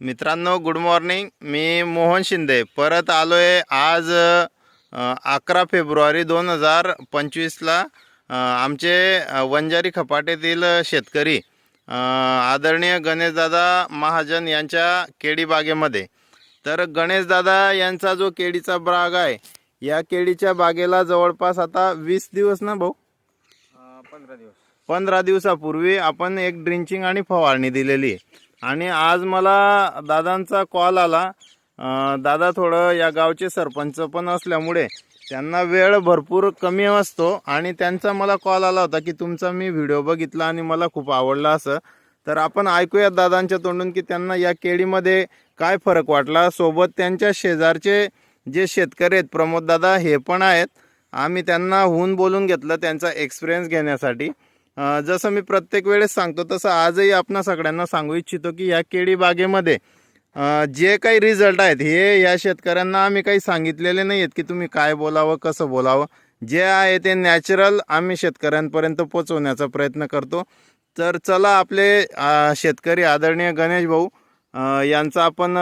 मित्रांनो good morning मी मोहन शिंदे. परत आलो आहे आज अकरा फेब्रुवारी दोन हजार पंचवीसला आमचे वंजारी खपाटेतील शेतकरी आदरणीय गणेशदादा महाजन यांच्या केळी बागेमध्ये. तर गणेशदादा यांचा जो केळीचा बाग आहे या केळीच्या बागेला जवळपास आता वीस दिवस ना भाऊ? पंधरा दिवस. पंधरा दिवसापूर्वी आपण एक ड्रिंचिंग आणि फवारणी दिलेली आहे. आणि आज मला दादांचा कॉल आला. दादा थोडं या गावचे सरपंच पण असल्यामुळे त्यांना वेळ भरपूर कमी असतो आणि त्यांचा मला कॉल आला होता की तुमचा मी व्हिडिओ बघितला आणि मला खूप आवडला असं. तर आपण ऐकूयात दादांच्या तोंडून की त्यांना या केळीमध्ये काय फरक वाटला. सोबत त्यांच्या शेजारचे जे शेतकरी आहेत प्रमोद दादा हे पण आहेत. आम्ही त्यांना होऊन बोलून घेतलं त्यांचा एक्सपिरियन्स घेण्यासाठी. जसं मी प्रत्येक वेळेस सांगतो तसं आजही आपण सगळ्यांना सांगू इच्छितो की या केळी बागेमध्ये जे काही रिझल्ट आहेत हे या शेतकऱ्यांना आम्ही काही सांगितलेले नाही आहेत की तुम्ही काय बोलावं कसं बोलावं. जे आहे ते नॅचरल आम्ही शेतकऱ्यांपर्यंत पोचवण्याचा प्रयत्न करतो. तर चला आपले शेतकरी आदरणीय गणेश भाऊ यांचं आपण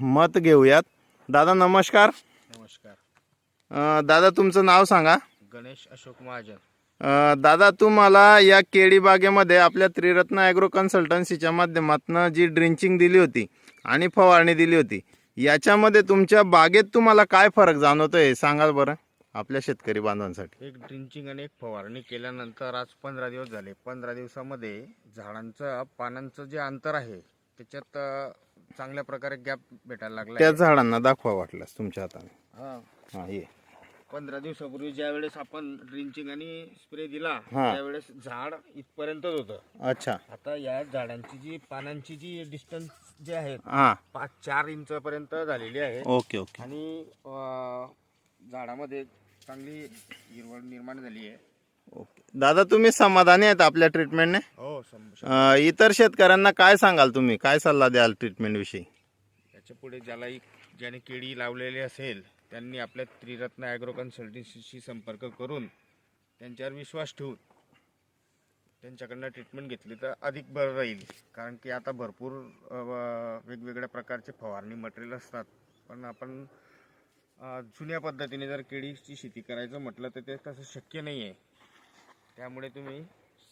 मत घेऊयात. दादा नमस्कार. नमस्कार. दादा तुमचं नाव सांगा. गणेश अशोक महाजन. दादा तुम्हाला या केळी बागेमध्ये आपल्या त्रिरत्न ॲग्रो कन्सल्टन्सीच्या माध्यमातून जी ड्रिंचिंग दिली होती आणि फवारणी दिली होती याच्यामध्ये तुमच्या बागेत तुम्हाला काय फरक जाणवतोय सांगाल बरं आपल्या शेतकरी बांधवांसाठी. एक ड्रिंचिंग आणि एक फवारणी केल्यानंतर आज पंधरा दिवस झाले. पंधरा दिवसामध्ये झाडांचं पानांचं जे अंतर आहे त्याच्यात चांगल्या प्रकारे गॅप भेटायला लागला त्या झाडांना दाखवा वाटल्यास तुमच्या हाताने. हा. हा ये. पंधरा दिवसापूर्वी ज्या वेळेस आपण ड्रिंचिंग आणि स्प्रे दिला हा. त्यावेळेस झाड इथपर्यंतच होतं. अच्छा. आता या झाडांची जी पानांची जी डिस्टन्स जे आहे हा. पाच चार इंच पर्यंत झालेली आहे. Okay okay. आणि अं, झाडामध्ये चांगली हिरवळ निर्माण झाली आहे. ओके. दादा तुम्ही समाधानी आहेत आपल्या ट्रीटमेंटने हो अ, इतर शेतकऱ्यांना काय सांगाल तुम्ही? काय सल्ला द्याल ट्रीटमेंट विषयी? याच्यापुढे ज्यालाही ज्याने केळी लावलेली असेल त्यांनी आपल्या त्रिरत्न ॲग्रो कन्सल्टन्सीशी संपर्क करून त्यांच्यावर विश्वास ठेवून त्यांच्याकडनं ट्रीटमेंट घेतली तर अधिक बरं राहील. कारण की आता भरपूर वेगवेगळ्या प्रकारचे फवारणी मटेरियल असतात. पण आपण जुन्या पद्धतीने जर केळीची शेती करायचं म्हटलं तर ते तसं शक्य नाही आहे त्यामुळे तुम्ही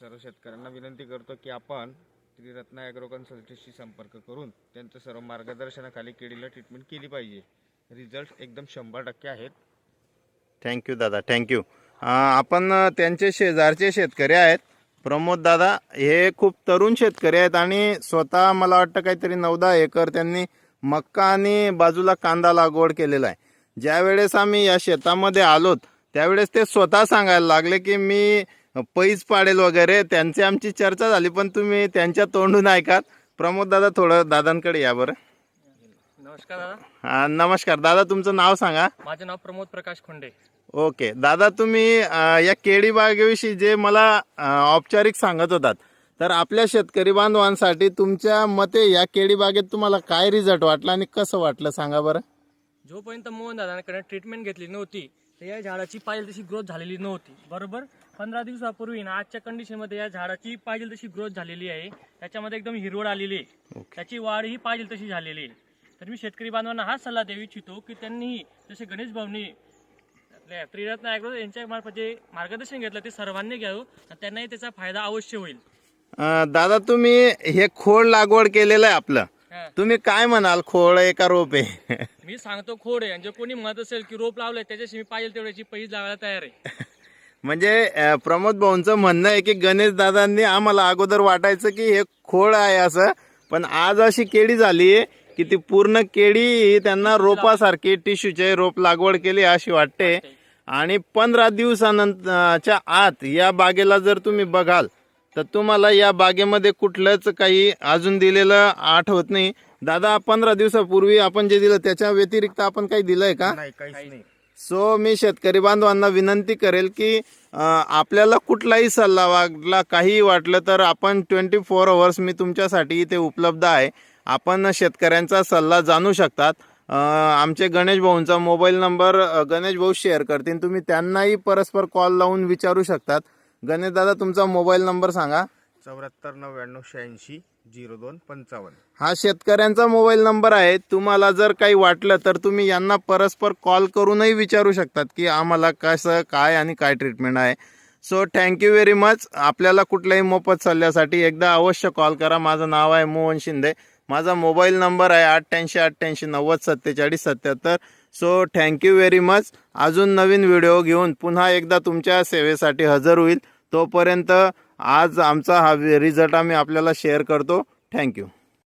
सर्व शेतकऱ्यांना विनंती करतो की आपण त्रिरत्न ॲग्रो कन्सल्टन्सीशी संपर्क करून त्यांचं सर्व मार्गदर्शनाखाली केळीला ट्रीटमेंट केली पाहिजे. रिझल्ट एकदम शंभर टक्के आहेत. थँक्यू दादा. थँक्यू आपण त्यांचे शेजारचे शेतकरी आहेत. प्रमोद दादा हे खूप तरुण शेतकरी आहेत आणि स्वतः मला वाटतं काहीतरी नऊदा एकर त्यांनी मक्का आणि बाजूला कांदा लागवड केलेला आहे. ज्या वेळेस आम्ही या शेतामध्ये आलोत त्यावेळेस ते स्वतः सांगायला लागले की मी पैज पाडेल वगैरे त्यांची आमची चर्चा झाली पण तुम्ही त्यांच्या तोंडून ऐकात प्रमोद दादा थोडं दादांकडे या बरं. नमस्कार दादा. हा, नमस्कार. दादा तुमचं नाव सांगा. माझे नाव प्रमोद प्रकाश खोंडे. ओके. दादा तुम्ही अ, या केळी बागेविषयी जे मला अ, औपचारिक सांगत होतात तर आपल्या शेतकरी बांधवांसाठी तुमच्या मते या केळी बागेत तुम्हाला काय रिझल्ट वाटला आणि कसं वाटलं सांगा बरं. जोपर्यंत मोहन दादांकडे ट्रीटमेंट घेतली नव्हती तर या झाडाची पाहिजे तशी ग्रोथ झालेली नव्हती. बरोबर? पंधरा दिवसापूर्वी ना आजच्या कंडिशनमध्ये या झाडाची पाहिजे तशी ग्रोथ झालेली आहे. त्याच्यामध्ये एकदम हिरवळ आलेली आहे. त्याची वाढ ही पाहिजे तशी झालेली आहे. तर मी शेतकरी बांधवांना हाच सल्ला देऊ इच्छितो की त्यांनी जसे गणेश भाऊनी त्रिरत्न ॲग्रो यांच्या मार्फत जे मार्गदर्शन घेतलं ते सर्वांनी घ्यावं आणि त्यांनाही त्याचा फायदा अवश्य होईल. अ, दादा तुम्ही हे खोड लागवड केलेलं आहे आपलं. हा. तुम्ही काय म्हणाल? खोड आहे का रोप आहे? मी सांगतो खोड आहे. आणि जर कोणी म्हणत असेल की रोप लावलंय त्याच्याशी मी पाहिजे तेवढ्याची पैज लावायला तयार आहे. म्हणजे अ, प्रमोद भाऊंचं म्हणणं आहे की गणेश दादांनी आम्हाला अगोदर वाटायचं की हे खोड आहे असं पण आज अशी केळी झाली की ती पूर्ण केळी त्यांना रोपासारखी टिश्यूचे रोप लागवड केली अशी वाटते. आणि पंधरा दिवसानंतरच्या आत या बागेला जर तुम्ही बघाल तर तुम्हाला या बागेमध्ये कुठलंच काही अजून दिलेलं आठवत नाही. दादा पंधरा दिवसापूर्वी आपण जे दिलं त्याच्या व्यतिरिक्त आपण काही दिलंय का? नाही काहीच नाही. सो मी शेतकरी बांधवांना विनंती करेल की आपल्याला कुठलाही सल्ला वाटला काहीही वाटलं तर आपण ट्वेंटी फोर आवर्स मी तुमच्यासाठी इथे उपलब्ध आहे. आपण शेतकऱ्यांचा सल्ला जाणू शकतात. आमचे गणेश भाऊंचा मोबाईल नंबर गणेश भाऊ शेअर करतील. तुम्ही त्यांनाही परस्पर कॉल लावून विचारू शकतात. गणेश दादा तुमचा मोबाईल नंबर सांगा. चौऱ्याहत्तर नव्याण्णव शहाऐंशी झिरो दोन पंचावन्न. हा शेतकऱ्यांचा मोबाईल नंबर आहे. तुम्हाला जर काही वाटलं तर तुम्ही यांना परस्पर कॉल करूनही विचारू शकतात की आम्हाला कसं काय आणि काय ट्रीटमेंट आहे. सो थँक्यू व्हेरी मच आपल्याला कुठल्याही मोफत सल्ल्यासाठी एकदा अवश्य कॉल करा. माझं नाव आहे मोहन शिंदे. माझा मोबाईल नंबर आहे अठ्ठ्याऐंशी अठ्ठ्याऐंशी नव्वद सत्तेचाळीस सत्याहत्तर. सो थँक्यू व्हेरी मच अजून नवीन व्हिडिओ घेऊन पुन्हा एकदा तुमच्या सेवेसाठी हजर होईल. तोपर्यंत आज आमचा हा रिझल्ट आम्ही आपल्याला शेअर करतो. थँक्यू